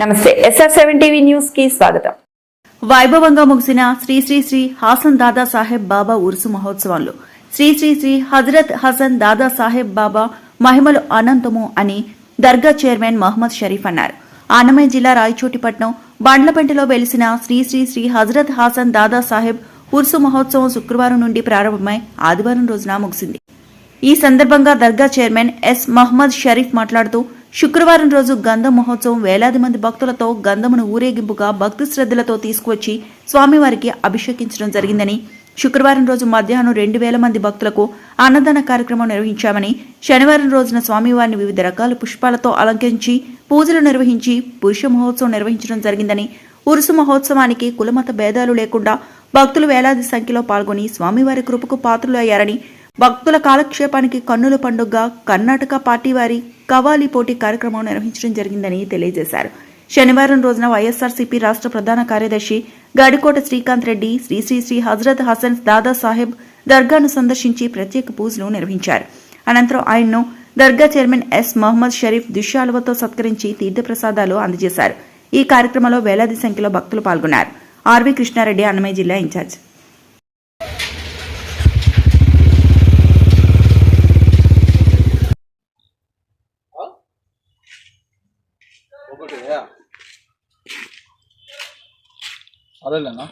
నమస్తే SR seven TV న్యూస్కి స్వాగతం. వైభవంగా ముగిసిన శ్రీ శ్రీ శ్రీ హాసన్ దాదా సాహెబ్ బాబా ఉరుసు మహోత్సవంలో శ్రీ శ్రీ శ్రీ హజరత్ హసన్ దాదా సాహెబ్ బాబా మహిమలు అనంతము అని దర్గా చైర్మన్ మహమ్మద్ షరీఫ్ అన్నారు. ఆనమయ జిల్లా రాయచోటిపట్నం బండ్లపెంటలో వెలిసిన శ్రీ శ్రీ శ్రీ హజరత్ హాసన్ దాదా సాహెబ్ ఉర్సు మహోత్సవం శుక్రవారం నుండి ప్రారంభమై ఆదివారం రోజున ముగిసింది. ఈ సందర్భంగా దర్గా చైర్మన్ ఎస్ మహమ్మద్ షరీఫ్ మాట్లాడుతూ శుక్రవారం రోజు గంధ మహోత్సవం వేలాది మంది భక్తులతో గంధమును ఊరేగింపుగా భక్తి శ్రద్ధలతో తీసుకువచ్చి స్వామివారికి అభిషేకించడం జరిగిందని శుక్రవారం రోజు మధ్యాహ్నం రెండు వేల మంది భక్తులకు అన్నదాన కార్యక్రమం నిర్వహించామని శనివారం రోజున స్వామివారిని వివిధ రకాల పుష్పాలతో అలంకరించి పూజలు నిర్వహించి పురుష మహోత్సవం నిర్వహించడం జరిగిందని ఉరుసు మహోత్సవానికి కులమత భేదాలు లేకుండా భక్తులు వేలాది సంఖ్యలో పాల్గొని స్వామివారి కృపకు పాత్రలు అయ్యారని భక్తుల కాలక్షేపానికి కన్నుల పండుగ కర్ణాటక పార్టీ వారి కవాలి పోటీ కార్యక్రమం నిర్వహించడం జరిగిందని తెలియజేశారు. శనివారం రోజున వైఎస్ఆర్సీపీ రాష్ట్ర ప్రధాన కార్యదర్శి గడికోట శ్రీకాంత్ రెడ్డి శ్రీ శ్రీ శ్రీ హజరత్ హసన్ దాదాసాహెబ్ దర్గాను సందర్శించి ప్రత్యేక పూజలు నిర్వహించారు. అనంతరం ఆయన్ను దర్గా చైర్మన్ ఎస్ మహమ్మద్ షరీఫ్ దుశ్శాలువతో సత్కరించి తీర్థప్రసాదాలు అందజేశారు. ఈ కార్యక్రమంలో వేలాది సంఖ్యలో భక్తులు పాల్గొన్నారు. ఆర్వి కృష్ణారెడ్డి అన్నమయ్య జిల్లా ఇన్ఛార్జ్. ఒకటి అదేలేనా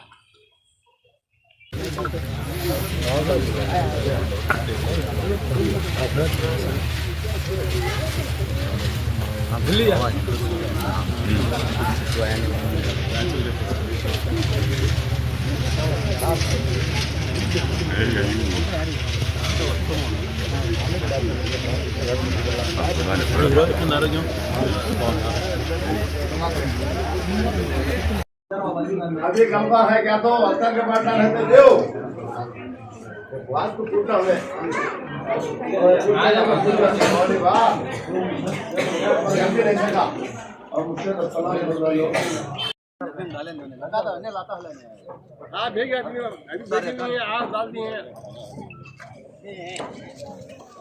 अभी गंबा है क्या तो अस्तर के पार्टनर है तो देव। बात को पूछा हुए और मुझसे तो सलाह कर हाँ भेज अभी आज डाल दिए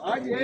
आज ये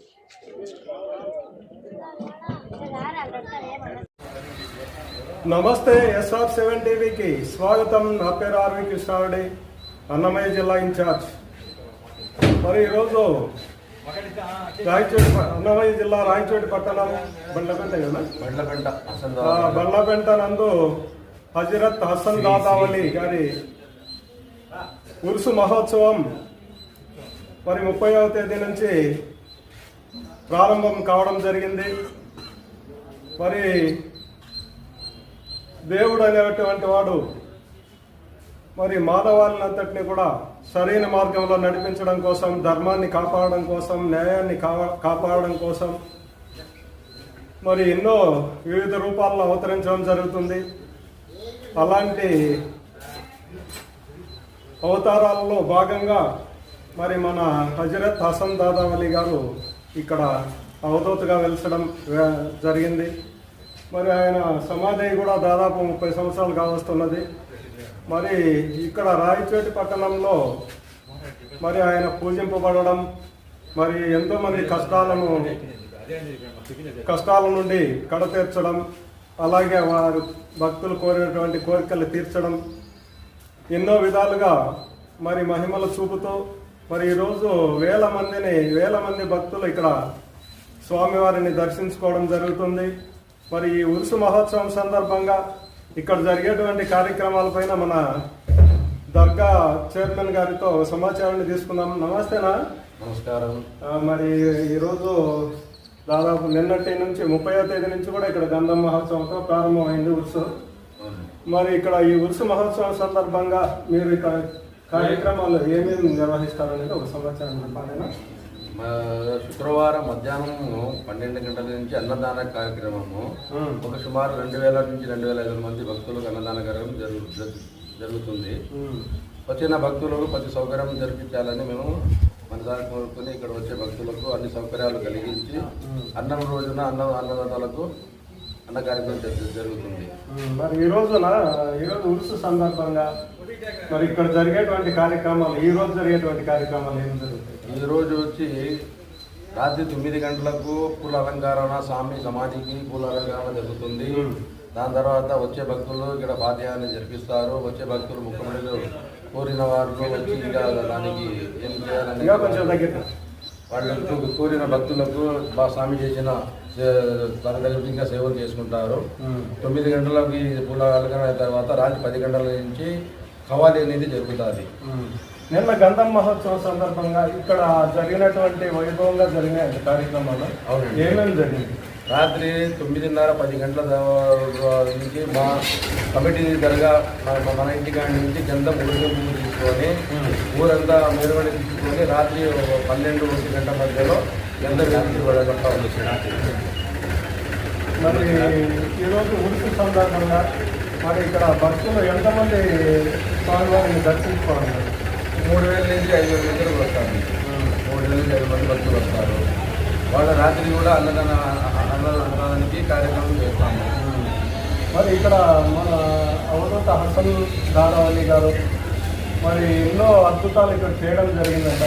నమస్తే ఎస్ఆర్ సెవెన్ టీవీకి స్వాగతం. నా పేరు ఆర్వి కృష్ణారెడ్డి అన్నమయ్య జిల్లా ఇన్ఛార్జ్. మరి ఈరోజు రాయచోటి అన్నమయ్య జిల్లా రాయచోటి పట్టణం బండ్లపెంట కదా? ఆ, బండ్లపెంట నందు హజరత్ హసన్ దాదావలి గారి ఉరుసు మహోత్సవం మరి ముప్పైవ తేదీ నుంచి ప్రారంభం కావడం జరిగింది. మరి దేవుడు అనేటువంటి వాడు మరి మానవాళ్ళంతటిని కూడా సరైన మార్గంలో నడిపించడం కోసం ధర్మాన్ని కాపాడడం కోసం న్యాయాన్ని కా- కాపాడడం కోసం మరి ఎన్నో వివిధ రూపాల్లో అవతరించడం జరుగుతుంది. అలాంటి అవతారాలలో భాగంగా మరి మన హజరత్ హసన్ దాదావలి గారు ఇక్కడ అవధూతగా వెలిసడం జరిగింది. మరి ఆయన సమాధి కూడా దాదాపు ముప్పై సంవత్సరాలు కావస్తున్నది. మరి ఇక్కడ రాయచేటి పట్టణంలో మరి ఆయన పూజింపబడడం మరి ఎంతో మంది కష్టాలను కష్టాల నుండి కడతీర్చడం అలాగే వారు భక్తులు కోరినటువంటి కోరికలు తీర్చడం ఎన్నో విధాలుగా మరి మహిమల చూపుతూ మరి ఈరోజు వేల మందిని వేల మంది భక్తులు ఇక్కడ స్వామివారిని దర్శించుకోవడం జరుగుతుంది. మరి ఈ ఉరుసు మహోత్సవం సందర్భంగా ఇక్కడ జరిగేటువంటి కార్యక్రమాలపైన మన దర్గా చైర్మన్ గారితో సమాచారాన్ని తీసుకుందాం. నమస్తేనా? నమస్కారం. మరి ఈరోజు దాదాపు నిన్నటి నుంచి ముప్పైవ తేదీ నుంచి కూడా ఇక్కడ గంధం మహోత్సవంతో ప్రారంభమైంది ఉరుసు. మరి ఇక్కడ ఈ ఉరుసు మహోత్సవం సందర్భంగా మీరు ఇక్కడ కార్యక్రమాలు ఏమేమి నిర్వహిస్తారనేది ఒక సంవత్సరం చెప్పాలి మా శుక్రవారం మధ్యాహ్నం పన్నెండు గంటల నుంచి అన్నదాన కార్యక్రమము. ఒక సుమారు రెండు వేల నుంచి రెండు వేల ఐదు మంది భక్తులకు అన్నదాన కార్యక్రమం జరుగు జరు- జరుగుతుంది. వచ్చిన భక్తులకు ప్రతి సౌకర్యం జరిపించాలని మేము మనదాన్ని కోరుకుని ఇక్కడ వచ్చే భక్తులకు అన్ని సౌకర్యాలు కలిగించి అన్నం రోజున అన్న అన్నదాతలకు అన్న కార్యక్రమం జరు- జరుగుతుంది. మరి ఈ రోజున ఈ రోజు ఉరుసు సందర్భంగా మరి ఇక్కడ జరిగేటువంటి కార్యక్రమాలు ఈ రోజు జరిగేటువంటి కార్యక్రమాలు ఏం వచ్చి రాత్రి తొమ్మిది గంటలకు పూల అలంకరణ స్వామి సమాధికి పూల అలంకరణ జరుగుతుంది. దాని తర్వాత వచ్చే భక్తులు ఇక్కడ పాద్యాన్ని జరిపిస్తారు. వచ్చే భక్తులు ముఖ్యమంత్రులు కోరిన వారు వచ్చి ఇంకా దానికి ఏం చేయాలని వాళ్ళకు కోరిన భక్తులకు మా స్వామి చేసిన దాని దగ్గర ఇంకా సేవలు చేసుకుంటారు. తొమ్మిది గంటలకి పూల అలంకరణ తర్వాత రాత్రి పది గంటల నుంచి కవాలి అనేది జరుగుతుంది నిన్న గంధం మహోత్సవం సందర్భంగా ఇక్కడ జరిగినటువంటి వైభవంగా జరిగిన కార్యక్రమాలు అవునండి. ఏమేమి జరిగింది రాత్రి తొమ్మిదిన్నర పది గంటల నుంచి మా కమిటీ దర్గా మన- మన ఇంటి కాడి నుంచి గంధం ఊరేగింపు తీసుకొని ఊరంతా మెరుగడి తీసుకొని రాత్రి పన్నెండు ఒంటి గంట మధ్యలో గంధం వెళ్ళగొట్టా మరి ఈరోజు ఉరుసు సందర్భంగా మరి ఇక్కడ భక్తులు ఎంతమంది స్వామివారిని దర్శించుకోవాలి? మూడు వేల నుంచి ఐదు వేల మంది వస్తారు. మూడు వేల నుంచి ఐదు మంది భక్తులు వస్తారు. వాళ్ళ రాత్రి కూడా అన్నదాన అన్నదానానికి కార్యక్రమం చేస్తాము. మరి ఇక్కడ మన అవధూత హసన్ దారావళి గారు మరి ఎన్నో అద్భుతాలు ఇక్కడ చేయడం జరిగిందంట.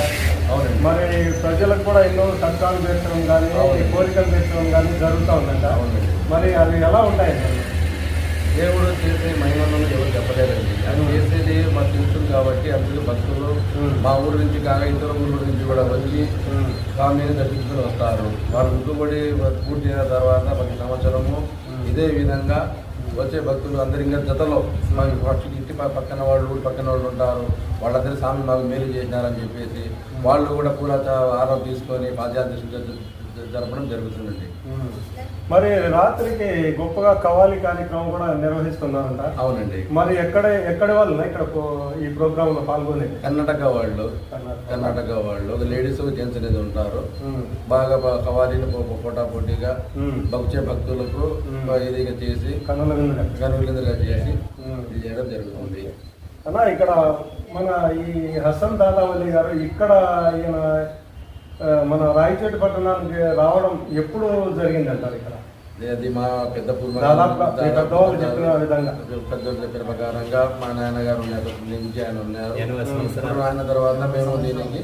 అవునండి. మరి ప్రజలకు కూడా ఎన్నో సత్కాలు తీర్చడం కానీ అవును. కోరికలు తీర్చడం కానీ జరుగుతూ ఉందంట. అవునండి. మరి అవి ఎలా ఉంటాయండి దేవుడు చేసే మహిమలను ఎవరు చెప్పలేరండి అది చేసేది మాకు తెలుస్తుంది కాబట్టి అందుకు భక్తులు మా ఊరు నుంచి కాక ఇతర ఊళ్ళ నుంచి కూడా వచ్చి స్వామిని దర్శించుకుని వస్తారు. వారు ముగ్గుబడి పూర్తయిన తర్వాత ప్రతి సంవత్సరము ఇదే విధంగా వచ్చే భక్తులు అందరి ఇంకా జతలో మాకు ఫస్ట్ ఇంటి పక్కన వాళ్ళు పక్కన వాళ్ళు ఉంటారు. వాళ్ళందరూ స్వామి మాకు మేలు చేసినారని చెప్పేసి వాళ్ళు కూడా పూల ఆరోగ్యం తీసుకొని పాద్యాధ్యక్షులు జరపడం జరుగుతుందండి మరి రాత్రికి గొప్పగా కవాలి కార్యక్రమం కూడా నిర్వహిస్తున్నారంట అవునండి మరి ఎక్కడ ఎక్కడి వల్ల ఇక్కడ ఈ ప్రోగ్రామ్లో పాల్గొనేది కర్ణాటక వాళ్ళు కర్ణాటక. వాళ్ళు లేడీస్ జెంట్స్ అనేది ఉంటారు. బాగా కవాలీని పోటా పోటీగా. వచ్చే భక్తులకు ఇదిగా చేసి కనువిందుగా చేసి. ఇది చేయడం జరుగుతుంది అన్న ఇక్కడ మన ఈ హసన్ దాదావల్లి గారు ఇక్కడ ఈయన మన రాయచోటి పట్టణానికి రావడం ఎప్పుడు జరిగిందంటారు ఇక్కడ? ఇది- అది మా పెద్ద పూర్వ చెప్పిన విధంగా. ప్రకారంగా మా నాన్నగారు ఉన్నారు నుంచి ఆయన ఉన్నారు ఆయన తర్వాత మేము దీనికి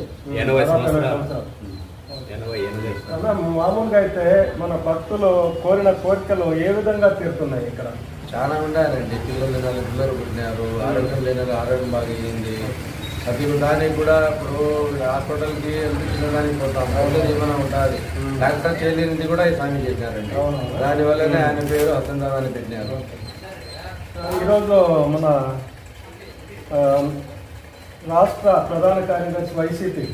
మామూలుగా అయితే మన భక్తులు కోరిన కోరికలు ఏ విధంగా తీరుతున్నాయి ఇక్కడ? చాలా ఉన్నాయండి. పిల్లలు పిల్లలు పుట్టినారు ఆరోగ్యం లేని ఆరోగ్యం బాగా అయ్యింది ప్రతి దానికి కూడా ఇప్పుడు హాస్పిటల్కి చిన్నదానికి పోతాం అవుతుంది ఏమైనా ఉంటుంది డాక్టర్ చేయలేనిది కూడా ఈ స్వామి అవును. దానివల్లనే ఆయన పేరు అసందాం అని పెట్టినారు ఈరోజు మన రాష్ట్ర ప్రధాన కార్యదర్శి వైసీపీ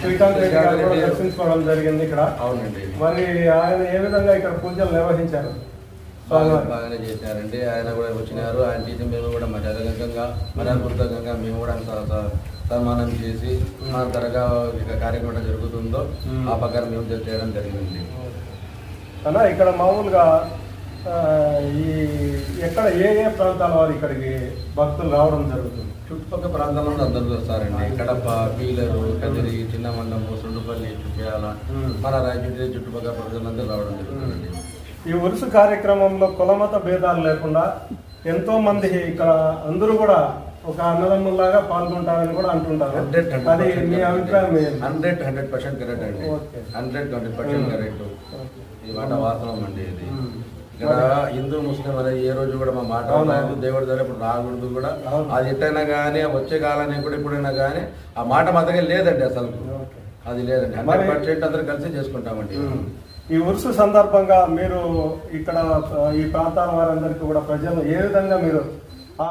శ్రీకాంత్ రెడ్డి గారు కూడా దర్శించుకోవడం జరిగింది ఇక్కడ. అవునండి. మరి ఆయన ఏ విధంగా ఇక్కడ పూజలు నిర్వహించారు? బాగా బాగానే చేసినారండి ఆయన కూడా వచ్చినారు. ఆయన చేసి మేము కూడా మర్యాదకంగా మర్యాదపూర్వకంగా మేము కూడా సన్మానం చేసి మా ఇక కార్యక్రమం జరుగుతుందో ఆ ప్రకారం మేము చేయడం జరిగింది అన్న ఇక్కడ మామూలుగా ఈ ఎక్కడ ఏ ఏ ప్రాంతాల వారు ఇక్కడికి భక్తులు రావడం జరుగుతుంది? చుట్టుపక్కల ప్రాంతాల నుండి అందరూ వస్తారండి. కడప పీలరు కదిరి చిన్నమండము సుండుపల్లి చుట్టాల. మన రాయచూటి చుట్టుపక్కల ప్రజలందరూ రావడం జరుగుతుందండి. ఈ ఉరుసు కార్యక్రమంలో కులమత భేదాలు లేకుండా ఎంతోమంది ఇక్కడ అందరూ కూడా ఒక అన్నదమ్ముల్లాగా పాల్గొంటారని కూడా అంటుంటారు. అది మీ అభిప్రాయం హండ్రెడ్ హండ్రెడ్ పర్సెంట్ కరెక్ట్ అండి. Hundred hundred percent correct. ఈ మాట వాస్తవం అండి ఇది. ఇక్కడ హిందూ ముస్లిం అనే ఏ రోజు కూడా మా మాట దేవుడి దగ్గర ఇప్పుడు రాకూడదు కూడా. అది ఎట్టైనా కానీ వచ్చే కాలానికి కూడా ఎప్పుడైనా కానీ ఆ మాట మాత్రమే లేదండి అసలు. అది లేదండి. హండ్రెడ్ పర్సెంట్ అందరూ కలిసి చేసుకుంటామండి. ఈ ఉరుసు సందర్భంగా మీరు ఇక్కడ ఈ ప్రాంతాల వారందరికీ కూడా ప్రజలు ఏ విధంగా మీరు